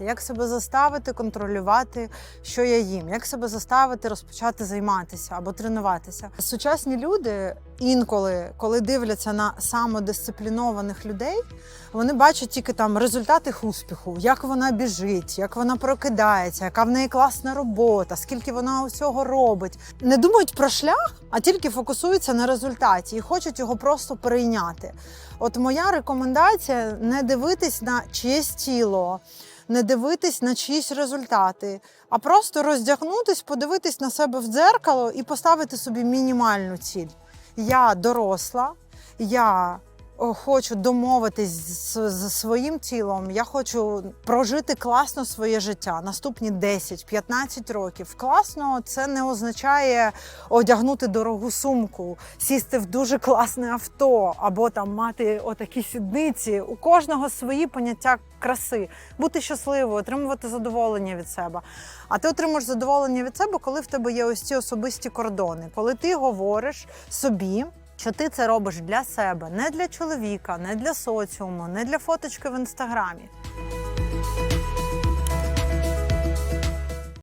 Як себе заставити контролювати, що я їм, як себе заставити розпочати займатися або тренуватися. Сучасні люди інколи, коли дивляться на самодисциплінованих людей, вони бачать тільки там результати їх успіху, як вона біжить, як вона прокидається, яка в неї класна робота, скільки вона усього робить. Не думають про шлях, а тільки фокусуються на результаті і хочуть його просто перейняти. От моя рекомендація не дивитись на чиєсь тіло не дивитись на чиїсь результати, а просто роздягнутись, подивитись на себе в дзеркало і поставити собі мінімальну ціль. Я доросла, я хочу домовитись з, з своїм тілом. Я хочу прожити класно своє життя наступні 10-15 років. Класно це не означає одягнути дорогу сумку, сісти в дуже класне авто або там мати отакі сідниці. У кожного свої поняття краси, бути щасливою, отримувати задоволення від себе. А ти отримуєш задоволення від себе, коли в тебе є ось ці особисті кордони, коли ти говориш собі. Що ти це робиш для себе, не для чоловіка, не для соціуму, не для фоточки в інстаграмі.